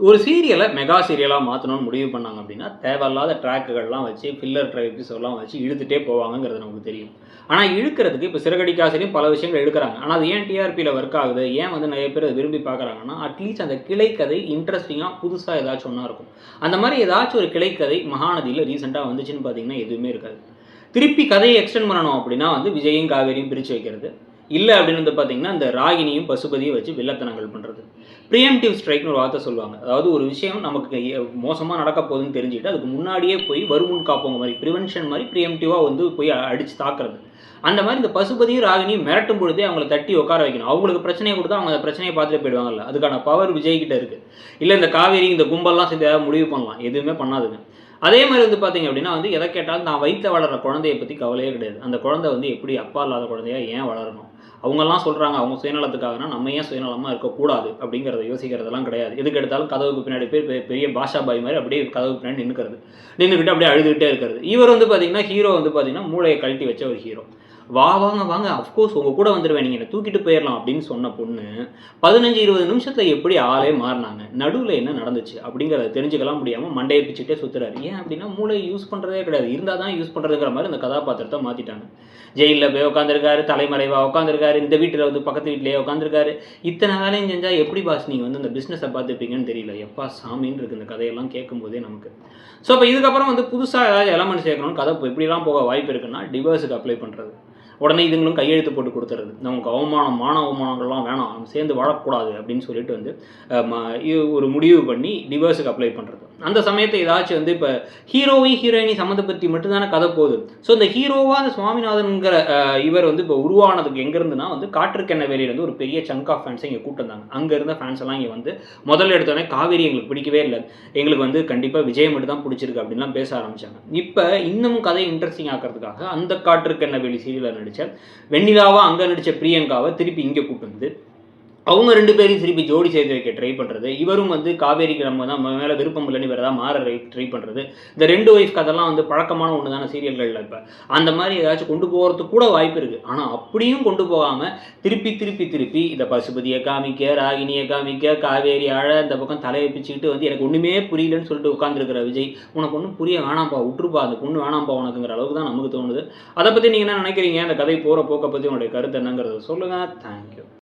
ஒரு சீரியலை மெகா சீரியலாக மாற்றணும்னு முடிவு பண்ணாங்க அப்படின்னா தேவையில்லாத ட்ராக்குகள்லாம் வச்சு ஃபில்லர் எல்லாம் வச்சு இழுத்துட்டே போவாங்கங்கிறது நமக்கு தெரியும். ஆனால் இழுக்கிறதுக்கு இப்போ சிறகடிக்காசிலையும் பல விஷயங்கள் எடுக்கிறாங்க. ஆனால் அது ஏன் டிஆர்பியில் ஒர்க் ஆகுது? ஏன் வந்து நிறைய பேர் அதை விரும்பி பார்க்குறாங்கன்னா அட்லீஸ்ட் அந்த கிளைக்கதை இன்ட்ரெஸ்டிங்காக புதுசாக ஏதாச்சும் ஒன்றா இருக்கும். அந்த மாதிரி ஏதாச்சும் ஒரு கிளைக்கதை மகாநதியில் ரீசெண்டாக வந்துச்சுன்னு பார்த்தீங்கன்னா எதுவுமே இருக்காது. திருப்பி கதையை எக்ஸ்டெண்ட் பண்ணணும் அப்படின்னா வந்து விஜயும் காவேரியும் பிரித்து வைக்கிறது. இல்லை அப்படின்னு வந்து பார்த்தீங்கன்னா இந்த ராகினியும் பசுபதியும் வச்சு வில்லத்தனங்கள் பண்ணுறது ப்ரியம்டிவ் ஸ்ட்ரைக்னு ஒரு வார்த்தை சொல்லுவாங்க. அதாவது ஒரு விஷயம் நமக்கு மோசமாக நடக்க போகுதுன்னு தெரிஞ்சுட்டு அதுக்கு முன்னாடியே போய் வருமுன் காப்பவங்க மாதிரி ப்ரிவென்ஷன் மாதிரி ப்ரியம்டிவாக வந்து போய் அடித்து தாக்குறது. அந்த மாதிரி இந்த பசுபதியும் ராகினியும் மிரட்டும் பொழுதே அவங்கள தட்டி உட்கார வைக்கணும். அவங்களுக்கு பிரச்சனையை கொடுத்தா அவங்க அந்த பிரச்சனையை பார்த்துட்டு போயிடுவாங்கல்ல. அதுக்கான பவர் விஜய் கிட்ட இருக்குது இல்லை இந்த காவேரி இந்த கும்பல்லாம் சேர்ந்து முடிவு பண்ணலாம். எதுவுமே பண்ணாதுங்க. அதே மாதிரி வந்து பார்த்தீங்க அப்படின்னா வந்து எதை கேட்டாலும் நான் வயிற்றில் வளர்கிற குழந்தைய பற்றி கவலையே கிடையாது. அந்த குழந்தை வந்து எப்படி அப்பா இல்லாத குழந்தையா ஏன் வளரணும்? அவங்கெல்லாம் சொல்கிறாங்க அவங்க சுயநலத்துக்காகனா நம்ம ஏன் சுயநலமாக இருக்கக்கூடாது அப்படிங்கிறத யோசிக்கிறதெல்லாம் கிடையாது. எதுக்கு எடுத்தாலும் கதவுக்கு பின்னாடி பேர் பெரிய பாஷா பாய் மாதிரி அப்படியே கதவுக்கு பின்னாடி நின்றுக்கிறது நின்றுக்கிட்டு அப்படியே அழுதுகிட்டே இருக்கிறது. இவர் வந்து பார்த்திங்கன்னா ஹீரோ வந்து பார்த்தீங்கன்னா மூளையை கழட்டி வச்ச ஒரு ஹீரோ வா வாங்க. வாங்க அஃப்கோர்ஸ் உங்கள் கூட வந்துடுவேன் நீங்கள் தூக்கிட்டு போயிடலாம் அப்படின்னு சொன்ன பொண்ணு பதினஞ்சு இருபது நிமிஷத்தில் எப்படி ஆளே மாறினாங்க? நடுவில் என்ன நடந்துச்சு அப்படிங்கிறத தெரிஞ்சுக்கலாம் முடியாமல் மண்டையை பிச்சுட்டே சுற்றுறாரு ஏன் அப்படின்னா மூளை யூஸ் பண்ணுறதே கிடையாது. இருந்தால் தான் யூஸ் பண்ணுறதுங்கிற மாதிரி அந்த கதாபாத்திரத்தை மாற்றிட்டாங்க ஜெயிலில் போய் உட்காந்துருக்காரு தலைமறைவாக உட்காந்துருக்காரு இந்த வீட்டில் வந்து பக்கத்து வீட்டிலேயே உட்காந்துருக்காரு இத்தனை வேலையும் செஞ்சால் எப்படி பாஸ் நீங்கள் வந்து இந்த பிஸ்னஸை பார்த்துப்பீங்கன்னு தெரியல. எப்பா சாமின்னு இருக்கு இந்த கதையெல்லாம் கேட்கும்போதே நமக்கு. ஸோ இப்போ இதுக்கப்புறம் வந்து புதுசாக ஏதாவது எலமெண்ட் சேர்க்கணும் கதை இப்போ இப்படிலாம் போக வாய்ப்பு இருக்குன்னா டிவோர்ஸுக்கு அப்ளை பண்ணுறது உடனே இதுங்களும் கையெழுத்து போட்டு கொடுத்துறது. நமக்கு அவமானம் மான அவமானங்கள்லாம் வேணாம். நம்ம சேர்ந்து வாழக்கூடாது அப்படின்னு சொல்லிட்டு வந்து ஒரு முடிவு பண்ணி டிவோர்ஸுக்கு அப்ளை பண்ணுறது அந்த சமயத்தை ஏதாச்சும் வந்து இப்போ ஹீரோவையும் ஹீரோயினி சம்மந்தப்பற்றி மட்டும்தானே கதை போகுது. ஸோ இந்த ஹீரோவாக அந்த சுவாமிநாதன்கிற இவர் வந்து இப்போ உருவானதுக்கு எங்கேருந்துனா வந்து காற்றுக்கெண்ண வேலையிலேருந்து ஒரு பெரிய சங்க் ஆஃப் ஃபேன்ஸை இங்கே கூட்டு வந்தாங்க. அங்கே இருந்த ஃபேன்ஸ் எல்லாம் இங்கே வந்து முதல்ல எடுத்தோடனே காவேரி எங்களுக்கு பிடிக்கவே இல்லை. எங்களுக்கு வந்து கண்டிப்பாக விஜய் மட்டும் தான் பிடிச்சிருக்கு அப்படின்லாம் பேச ஆரம்பித்தாங்க இப்போ இன்னமும் கதை இன்ட்ரெஸ்டிங் ஆக்கிறதுக்காக அந்த காற்றுக்கெண்ண வெளி சீரியலில் நடித்த வெண்ணிலாவா அங்கே நடித்த பிரியங்காவை திருப்பி இங்கே கூட்டு வந்து அவங்க ரெண்டு பேரையும் திருப்பி ஜோடி சேர்த்து வைக்க ட்ரை பண்ணுறது இவரும் வந்து காவேரிக்கு நம்ம தான் மேலே விருப்பம் இல்லைன்னு வேறு தான் மாற ட்ரை பண்ணுறது இந்த ரெண்டு ஒய்ஃப் கதெல்லாம் வந்து பழக்கமான ஒன்று தானே சீரியல்களில் இப்போ. அந்த மாதிரி ஏதாச்சும் கொண்டு போகிறதுக்கு கூட வாய்ப்பு இருக்குது ஆனால் அப்படியும் கொண்டு போகாமல் திருப்பி திருப்பி திருப்பி இந்த பசுபதியை காமிக்க ராகினியை காமிக்க காவேரி அழ இந்த பக்கம் தலையை பிச்சுக்கிட்டு வந்து எனக்கு ஒன்றுமே புரியலன்னு சொல்லிட்டு உட்காந்துருக்கிற விஜய் உனக்கு ஒன்றும் புரிய வேணாம்ப்பா விட்டுருப்பா அந்த பொண்ணு வேணாம்ப்பா உனக்குங்கிற அளவுக்கு தான் நமக்கு தோணுது. அதை பற்றி நீங்கள் என்ன நினைக்கிறீங்க? அந்த கதை போகிற போக்கை பற்றி உங்களுடைய கருத்து என்னங்கிறத சொல்லுங்கள் தேங்க்யூ